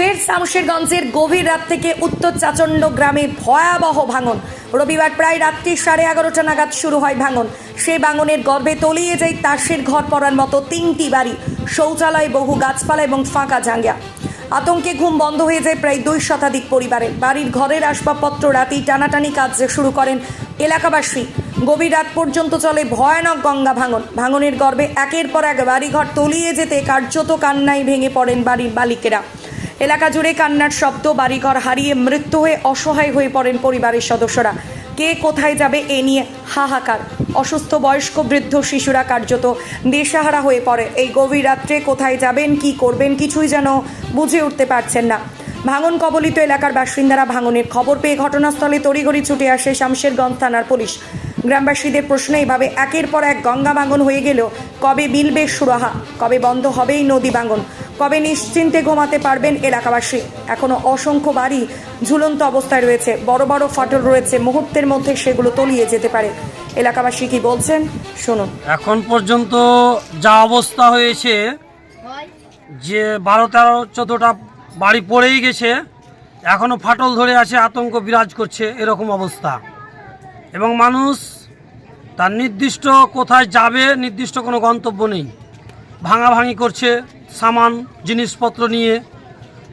ফের শামশেরগঞ্জের গভীর রাত থেকে উত্তর চাচণ্ড গ্রামে ভয়াবহ ভাঙন। রবিবার প্রায় রাত্রি সাড়ে এগারোটা নাগাদ শুরু হয় ভাঙন। সে ভাঙনের গর্ভে তলিয়ে যায় তাসের ঘর পড়ার মতো তিনটি বাড়ি, শৌচালয়, বহু গাছপালা এবং ফাঁকা জাঙ্গা আতঙ্কে ঘুম বন্ধ হয়ে যায় প্রায় দুই শতাধিক পরিবারের বাড়ির ঘরের আসবাবপত্র রাতেই টানাটানি কাজ শুরু করেন এলাকাবাসী। গভীর রাত পর্যন্ত চলে ভয়ানক গঙ্গা ভাঙন। ভাঙনের গর্ভে একের পর এক বাড়িঘর তলিয়ে যেতে কার্যত কান্নায় ভেঙে পড়েন বাড়ির বালিকেরা এলাকা জুড়ে কান্নার শব্দ, বাড়িঘর হারিয়ে মৃত্যু হয়ে অসহায় হয়ে পড়েন পরিবারের সদস্যরা। কে কোথায় যাবে এ নিয়ে হাহাকার। অসুস্থ, বয়স্ক, বৃদ্ধ শিশুরা কার্যত দিশেহারা হয়ে পড়ে। এই গভীর রাত্রে কোথায় যাবেন, কি করবেন কিছুই যেন বুঝে উঠতে পারছেন না। ভাঙন কবলিত এলাকার বাসিন্দারা ভাঙনের খবর পেয়ে ঘটনাস্থলে তড়িঘড়ি ছুটে আসে শামশেরগঞ্জ থানার পুলিশ। গ্রামবাসীদের প্রশ্ন এইভাবে একের পর এক গঙ্গা ভাঙন হয়ে গেল কবে মিলবে সুরাহা? কবে বন্ধ হবে এই নদী ভাঙন? কবে নিশ্চিন্তে ঘুমাতে পারবেন এলাকাবাসী? এখনও অসংখ্য বাড়ি ঝুলন্ত অবস্থায় রয়েছে। বড় বড় ফাটল রয়েছে। মুহূর্তের মধ্যে সেগুলো তলিয়ে যেতে পারে। এলাকাবাসী কি বলছেন? শুনুন। এখন পর্যন্ত যা অবস্থা হয়েছে, যে বারো তেরো চোদ্দোটা বাড়ি পড়েই গেছে এখনও ফাটল ধরে আছে, আতঙ্ক বিরাজ করছে এরকম অবস্থা। এবং মানুষ তার নির্দিষ্ট কোথায় যাবে, নির্দিষ্ট কোনো গন্তব্য নেই। ভাঙাভাঙি করছে। সামান, জিনিসপত্র নিয়ে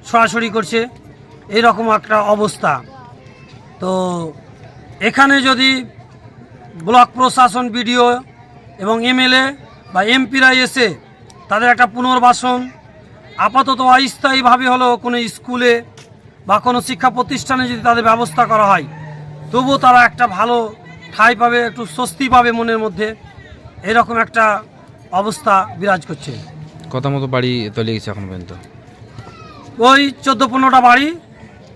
সরাসরি করছে এইরকম একটা অবস্থা। তো এখানে যদি ব্লক প্রশাসন, বিডিও এবং এমএলএ বা এমপিরা এসে তাদের একটা পুনর্বাসন, আপাতত অস্থায়ীভাবে হলেও কোনো স্কুলে বা কোনো শিক্ষা প্রতিষ্ঠানে যদি তাদের ব্যবস্থা করা হয়, তবুও তারা একটা ভালো ঠাই পাবে, একটু স্বস্তি পাবে মনের মধ্যে, এরকম একটা অবস্থা বিরাজ করছে। কত মতো বাড়ি তলিয়ে গেছে এখন পর্যন্ত। ওই চোদ্দ পনেরোটা বাড়ি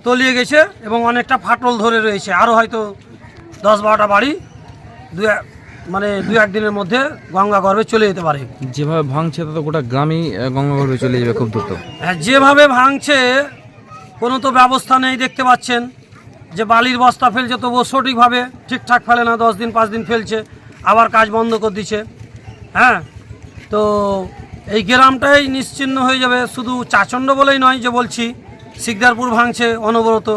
তলিয়ে গেছে এবং অনেকটা ফাটল ধরে রয়েছে। আরও হয়তো দশ বারোটা বাড়ি দু মানে দু একদিনের মধ্যে গঙ্গা গর্ভে চলে যেতে পারে। যেভাবে ভাঙছে তা গোটা গ্রামই আহ, গঙ্গাগর্ভে চলে যাবে খুব দ্রুত। হ্যাঁ, যেভাবে ভাঙছে কোনো তো ব্যবস্থা নেই দেখতে পাচ্ছেন। যে বালির বস্তা ফেলছে তবুও সঠিকভাবে ঠিকঠাক ফেলে না দশ দিন পাঁচ দিন ফেলছে। আবার কাজ বন্ধ করে দিচ্ছে। হ্যাঁ তো এই গ্রামটাই নিশ্চিন্ন হয়ে যাবে। শুধু চাচণ্ড বলেই নয় যে বলছি শিকদারপুর ভাঙছে অনবরত।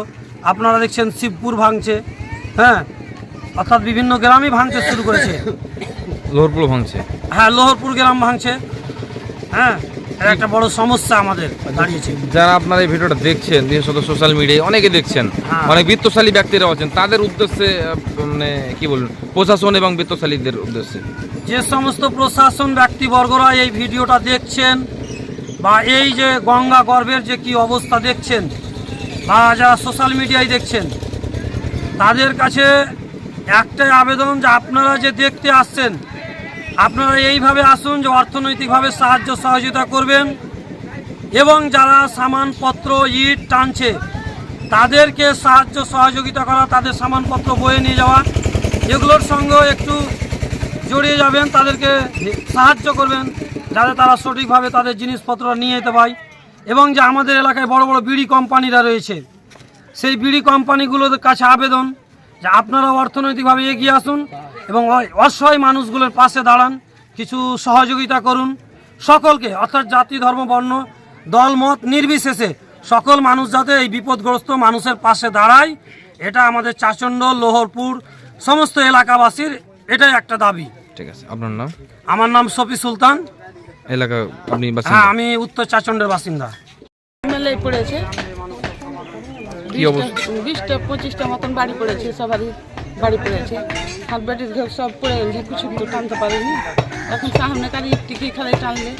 আপনারা দেখছেন শিবপুর ভাঙছে হ্যাঁ? অর্থাৎ বিভিন্ন গ্রামই ভাঙতে শুরু করেছে। লোহরপুর ভাঙছে। হ্যাঁ লোহরপুর গ্রাম ভাঙছে। হ্যাঁ? এটা একটা বড় সমস্যা আমাদের দাঁড়িয়েছে। যারা আপনারা এই ভিডিওটা দেখছেন বিশেষত সোশ্যাল মিডিয়ায় অনেকে দেখছেন হ্যাঁ। অনেক বিত্তশালী ব্যক্তিরা আছেন তাদের উদ্দেশ্যে মানে কি বলুন প্রশাসন এবং বিত্তশালীদের উদ্দেশ্যে। যে সমস্ত প্রশাসন ব্যক্তিবর্গরা এই ভিডিওটা দেখছেন বা এই যে গঙ্গা গর্ভের যে কি অবস্থা দেখছেন বা যারা সোশ্যাল মিডিয়ায় দেখছেন, তাদের কাছে একটাই আবেদন যে আপনারা যে দেখতে আসছেন, আপনারা এইভাবে আসুন যে অর্থনৈতিকভাবে সাহায্য সহযোগিতা করবেন এবং যারা সামানপত্র, ইট টানছে, তাদেরকে সাহায্য সহযোগিতা করা, তাদের সামানপত্র বয়ে নিয়ে যাওয়া, এগুলোর সঙ্গেও একটু জড়িয়ে যাবেন, তাদেরকে সাহায্য করবেন, যাতে তারা সঠিকভাবে তাদের জিনিসপত্র নিয়ে যেতে পায়। এবং যে আমাদের এলাকায় বড় বড় বিড়ি কোম্পানিরা রয়েছে, সেই বিড়ি কোম্পানিগুলোর কাছে আবেদন, যে আপনারা অর্থনৈতিকভাবে এগিয়ে আসুন এবং অসহায় মানুষগুলোর পাশে দাঁড়ান, কিছু সহযোগিতা করুন। সকলকে, অর্থাৎ জাতি, ধর্ম, বর্ণ, দল, মত নির্বিশেষে সকল মানুষ যাতে এই বিপদগ্রস্ত মানুষের পাশে দাঁড়ায়, এটা আমাদের চাচণ্ড, লোহরপুর, সমস্ত এলাকাবাসীর এটাই একটা দাবি। ঠিক আছে আপনার নাম? আমার নাম সফি সুলতান। এলাকা আপনি হ্যাঁ আমি উত্তর চাচণ্ডের বাসিন্দা। মেলাই পড়েছে। কি অবস্থা? বিশটা- পঁচিশটা মতন বাড়ি পড়েছে সবারই বাড়ি পড়েছে। হাত বাটির ঘর সব পড়ে গেছে কিছু তো টানতে পারেনি। এখন সামনে কারি টিকি খেলে টানলে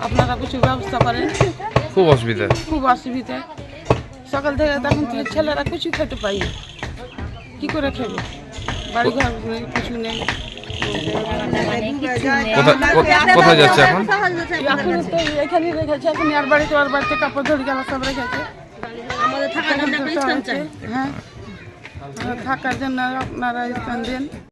আপনারা কিছু ব্যবস্থা করেন। খুব অসুবিধা। খুব অসুবিধা। সকাল থেকে তখন ছেলেরা কিছু খেতে পাই। কি করে খেবে বাড়ি কিছু নেই। কোথায় যাচ্ছে এখন? এখন? তো এখানে রেখেছে এখন আর বাড়িতে আর বাড়িতে কাপড় ধরে গেল সব রেখেছে। হ্যাঁ থাকার জন্য আপনারা স্থান দেন।